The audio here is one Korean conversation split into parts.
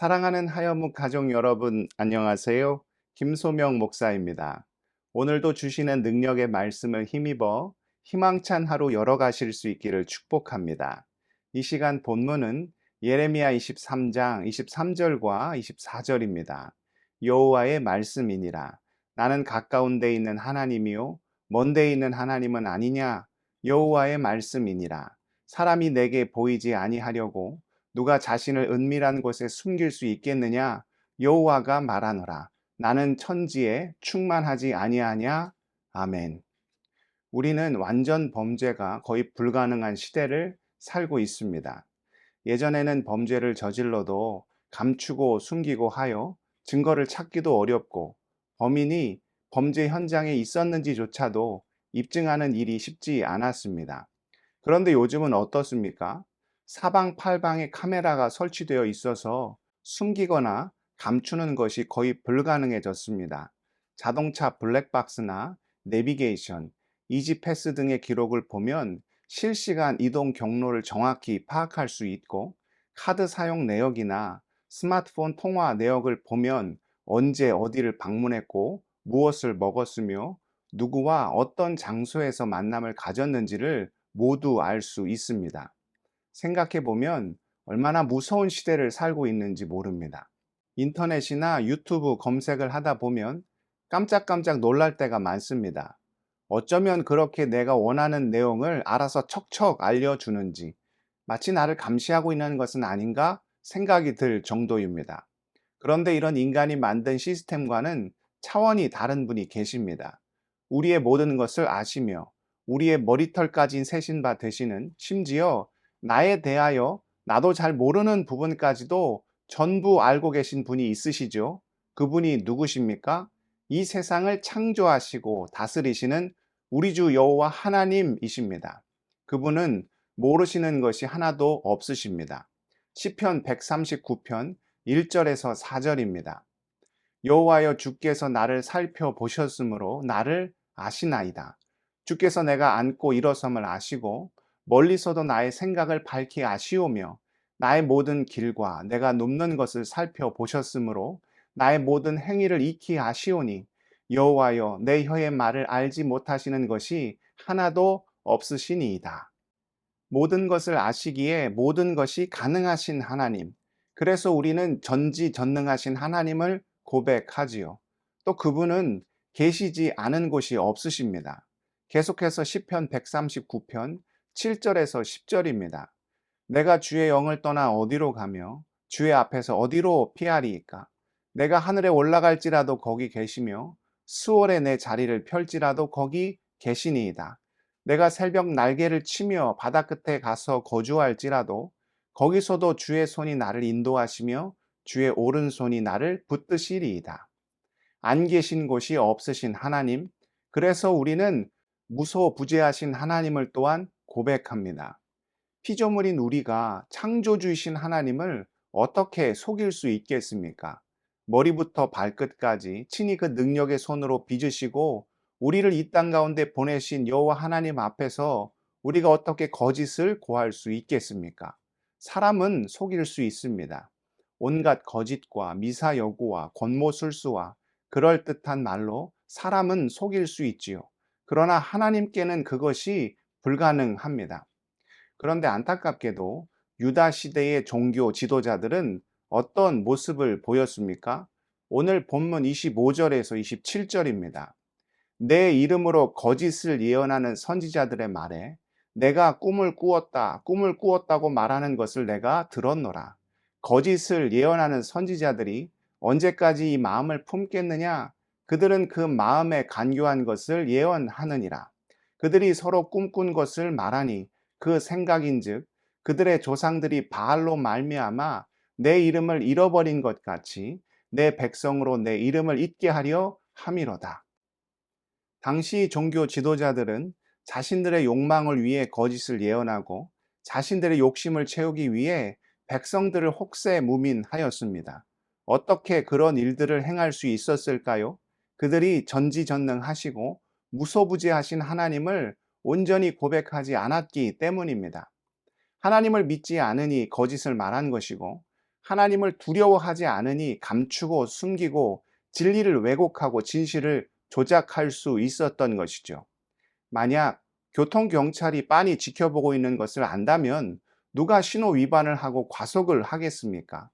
사랑하는 하여묵 가족 여러분, 안녕하세요. 김소명 목사입니다. 오늘도 주시는 능력의 말씀을 힘입어 희망찬 하루 열어가실 수 있기를 축복합니다. 이 시간 본문은 예레미야 23장 23절과 24절입니다. 여호와의 말씀이니라. 나는 가까운 데 있는 하나님이요 먼 데 있는 하나님은 아니냐? 여호와의 말씀이니라. 사람이 내게 보이지 아니하려고 누가 자신을 은밀한 곳에 숨길 수 있겠느냐? 여호와가 말하노라. 나는 천지에 충만하지 아니하냐? 아멘. 우리는 완전 범죄가 거의 불가능한 시대를 살고 있습니다. 예전에는 범죄를 저질러도 감추고 숨기고 하여 증거를 찾기도 어렵고 범인이 범죄 현장에 있었는지조차도 입증하는 일이 쉽지 않았습니다. 그런데 요즘은 어떻습니까? 사방팔방에 카메라가 설치되어 있어서 숨기거나 감추는 것이 거의 불가능해졌습니다. 자동차 블랙박스나 내비게이션, 이지패스 등의 기록을 보면 실시간 이동 경로를 정확히 파악할 수 있고 카드 사용 내역이나 스마트폰 통화 내역을 보면 언제 어디를 방문했고 무엇을 먹었으며 누구와 어떤 장소에서 만남을 가졌는지를 모두 알 수 있습니다. 생각해 보면 얼마나 무서운 시대를 살고 있는지 모릅니다. 인터넷이나 유튜브 검색을 하다 보면 깜짝깜짝 놀랄 때가 많습니다. 어쩌면 그렇게 내가 원하는 내용을 알아서 척척 알려주는지 마치 나를 감시하고 있는 것은 아닌가 생각이 들 정도입니다. 그런데 이런 인간이 만든 시스템과는 차원이 다른 분이 계십니다. 우리의 모든 것을 아시며 우리의 머리털까지 세신 바 되시는 심지어 나에 대하여 나도 잘 모르는 부분까지도 전부 알고 계신 분이 있으시죠? 그분이 누구십니까? 이 세상을 창조하시고 다스리시는 우리 주 여호와 하나님이십니다. 그분은 모르시는 것이 하나도 없으십니다. 시편 139편 1절에서 4절입니다. 여호와여 주께서 나를 살펴보셨으므로 나를 아시나이다. 주께서 내가 앉고 일어섬을 아시고 멀리서도 나의 생각을 밝히 아시오며 나의 모든 길과 내가 눕는 것을 살펴보셨으므로 나의 모든 행위를 익히 아시오니 여호와여 내 혀의 말을 알지 못하시는 것이 하나도 없으시니이다. 모든 것을 아시기에 모든 것이 가능하신 하나님. 그래서 우리는 전지전능하신 하나님을 고백하지요. 또 그분은 계시지 않은 곳이 없으십니다. 계속해서 시편 139편 7절에서 10절입니다. 내가 주의 영을 떠나 어디로 가며 주의 앞에서 어디로 피하리이까? 내가 하늘에 올라갈지라도 거기 계시며 수월에 내 자리를 펼지라도 거기 계시니이다. 내가 새벽 날개를 치며 바다 끝에 가서 거주할지라도 거기서도 주의 손이 나를 인도하시며 주의 오른손이 나를 붙드시리이다. 안 계신 곳이 없으신 하나님, 그래서 우리는 무소부재하신 하나님을 또한 고백합니다. 피조물인 우리가 창조주이신 하나님을 어떻게 속일 수 있겠습니까? 머리부터 발끝까지 친히 그 능력의 손으로 빚으시고 우리를 이 땅 가운데 보내신 여호와 하나님 앞에서 우리가 어떻게 거짓을 고할 수 있겠습니까? 사람은 속일 수 있습니다. 온갖 거짓과 미사여구와 권모술수와 그럴듯한 말로 사람은 속일 수 있지요. 그러나 하나님께는 그것이 불가능합니다. 그런데 안타깝게도 유다 시대의 종교 지도자들은 어떤 모습을 보였습니까? 오늘 본문 25절에서 27절입니다. 내 이름으로 거짓을 예언하는 선지자들의 말에 내가 꿈을 꾸었다, 꿈을 꾸었다고 말하는 것을 내가 들었노라. 거짓을 예언하는 선지자들이 언제까지 이 마음을 품겠느냐? 그들은 그 마음에 간교한 것을 예언하느니라. 그들이 서로 꿈꾼 것을 말하니 그 생각인즉 그들의 조상들이 바알로 말미암아 내 이름을 잃어버린 것 같이 내 백성으로 내 이름을 잊게 하려 함이로다. 당시 종교 지도자들은 자신들의 욕망을 위해 거짓을 예언하고 자신들의 욕심을 채우기 위해 백성들을 혹세 무민하였습니다. 어떻게 그런 일들을 행할 수 있었을까요? 그들이 전지전능하시고 무소부지하신 하나님을 온전히 고백하지 않았기 때문입니다. 하나님을 믿지 않으니 거짓을 말한 것이고 하나님을 두려워하지 않으니 감추고 숨기고 진리를 왜곡하고 진실을 조작할 수 있었던 것이죠. 만약 교통경찰이 빤히 지켜보고 있는 것을 안다면 누가 신호 위반을 하고 과속을 하겠습니까?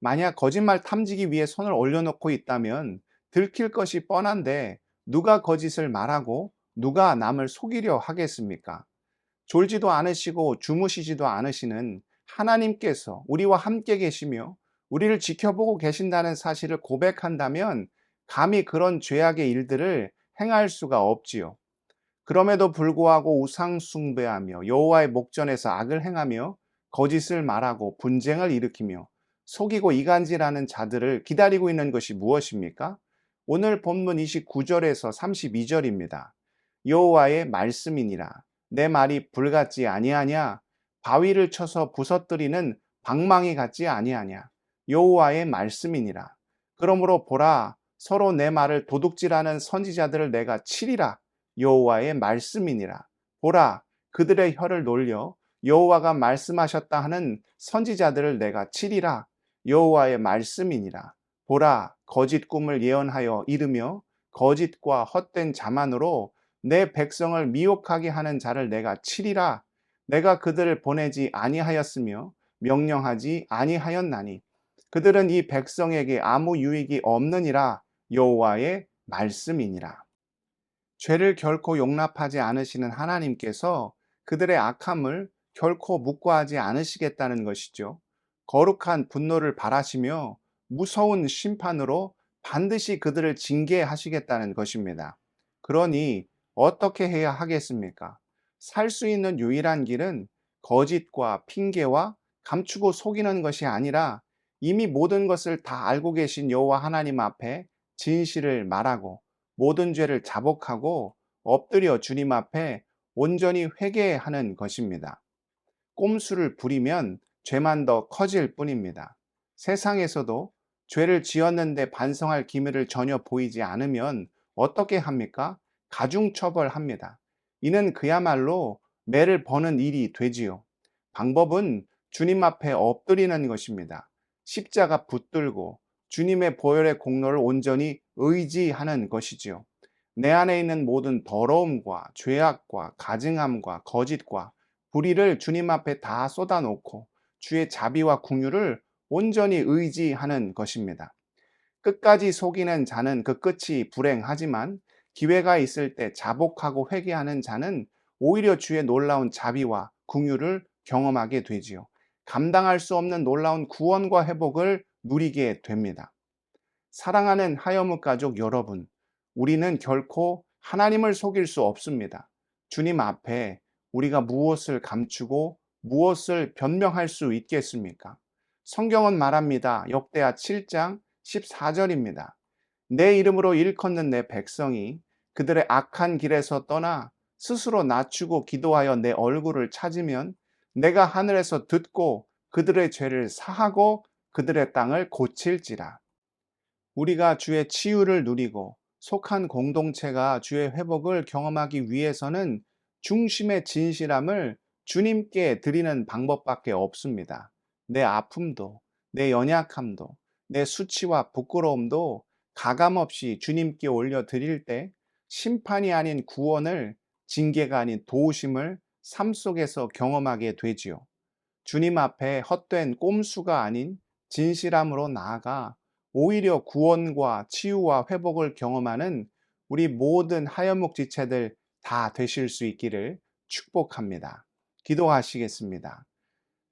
만약 거짓말 탐지기 위해 손을 올려놓고 있다면 들킬 것이 뻔한데 누가 거짓을 말하고 누가 남을 속이려 하겠습니까? 졸지도 않으시고 주무시지도 않으시는 하나님께서 우리와 함께 계시며 우리를 지켜보고 계신다는 사실을 고백한다면 감히 그런 죄악의 일들을 행할 수가 없지요. 그럼에도 불구하고 우상 숭배하며 여호와의 목전에서 악을 행하며 거짓을 말하고 분쟁을 일으키며 속이고 이간질하는 자들을 기다리고 있는 것이 무엇입니까? 오늘 본문 29절에서 32절입니다. 여호와의 말씀이니라. 내 말이 불같지 아니하냐? 바위를 쳐서 부서뜨리는 방망이 같지 아니하냐? 여호와의 말씀이니라. 그러므로 보라 서로 내 말을 도둑질하는 선지자들을 내가 치리라. 여호와의 말씀이니라. 보라 그들의 혀를 놀려 여호와가 말씀하셨다 하는 선지자들을 내가 치리라. 여호와의 말씀이니라 보라 거짓 꿈을 예언하여 이르며 거짓과 헛된 자만으로 내 백성을 미혹하게 하는 자를 내가 치리라. 내가 그들을 보내지 아니하였으며 명령하지 아니하였나니. 그들은 이 백성에게 아무 유익이 없느니라. 여호와의 말씀이니라. 죄를 결코 용납하지 않으시는 하나님께서 그들의 악함을 결코 묵과하지 않으시겠다는 것이죠. 거룩한 분노를 바라시며 무서운 심판으로 반드시 그들을 징계하시겠다는 것입니다. 그러니 어떻게 해야 하겠습니까? 살 수 있는 유일한 길은 거짓과 핑계와 감추고 속이는 것이 아니라 이미 모든 것을 다 알고 계신 여호와 하나님 앞에 진실을 말하고 모든 죄를 자복하고 엎드려 주님 앞에 온전히 회개하는 것입니다. 꼼수를 부리면 죄만 더 커질 뿐입니다. 세상에서도 죄를 지었는데 반성할 기미를 전혀 보이지 않으면 어떻게 합니까? 가중처벌합니다. 이는 그야말로 매를 버는 일이 되지요. 방법은 주님 앞에 엎드리는 것입니다. 십자가 붙들고 주님의 보혈의 공로를 온전히 의지하는 것이지요. 내 안에 있는 모든 더러움과 죄악과 가증함과 거짓과 불의를 주님 앞에 다 쏟아놓고 주의 자비와 궁유를 온전히 의지하는 것입니다. 끝까지 속이는 자는 그 끝이 불행하지만 기회가 있을 때 자복하고 회개하는 자는 오히려 주의 놀라운 자비와 궁유를 경험하게 되지요. 감당할 수 없는 놀라운 구원과 회복을 누리게 됩니다. 사랑하는 하여무 가족 여러분, 우리는 결코 하나님을 속일 수 없습니다. 주님 앞에 우리가 무엇을 감추고 무엇을 변명할 수 있겠습니까? 성경은 말합니다. 역대하 7장 14절입니다. 내 이름으로 일컫는 내 백성이 그들의 악한 길에서 떠나 스스로 낮추고 기도하여 내 얼굴을 찾으면 내가 하늘에서 듣고 그들의 죄를 사하고 그들의 땅을 고칠지라. 우리가 주의 치유를 누리고 속한 공동체가 주의 회복을 경험하기 위해서는 중심의 진실함을 주님께 드리는 방법밖에 없습니다. 내 아픔도, 내 연약함도, 내 수치와 부끄러움도 가감없이 주님께 올려 드릴 때 심판이 아닌 구원을 징계가 아닌 도우심을 삶 속에서 경험하게 되지요. 주님 앞에 헛된 꼼수가 아닌 진실함으로 나아가 오히려 구원과 치유와 회복을 경험하는 우리 모든 하연목 지체들 다 되실 수 있기를 축복합니다. 기도하시겠습니다.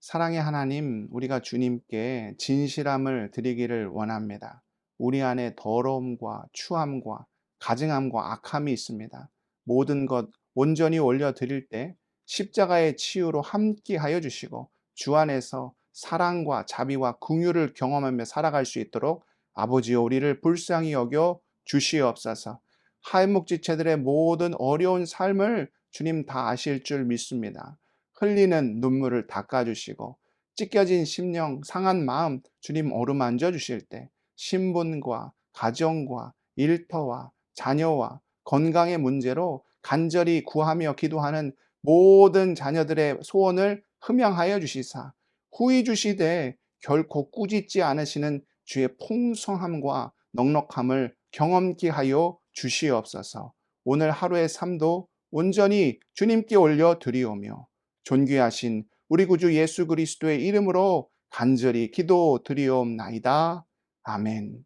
사랑의 하나님, 우리가 주님께 진실함을 드리기를 원합니다. 우리 안에 더러움과 추함과 가증함과 악함이 있습니다. 모든 것 온전히 올려 드릴 때 십자가의 치유로 함께 하여 주시고 주 안에서 사랑과 자비와 긍휼을 경험하며 살아갈 수 있도록 아버지여 우리를 불쌍히 여겨 주시옵소서. 하인목지체들의 모든 어려운 삶을 주님 다 아실 줄 믿습니다. 흘리는 눈물을 닦아주시고 찢겨진 심령, 상한 마음 주님 어루만져 주실 때 신분과 가정과 일터와 자녀와 건강의 문제로 간절히 구하며 기도하는 모든 자녀들의 소원을 흠양하여 주시사 후히 주시되 결코 꾸짖지 않으시는 주의 풍성함과 넉넉함을 경험케 하여 주시옵소서. 오늘 하루의 삶도 온전히 주님께 올려 드리오며 존귀하신 우리 구주 예수 그리스도의 이름으로 간절히 기도드리옵나이다. 아멘.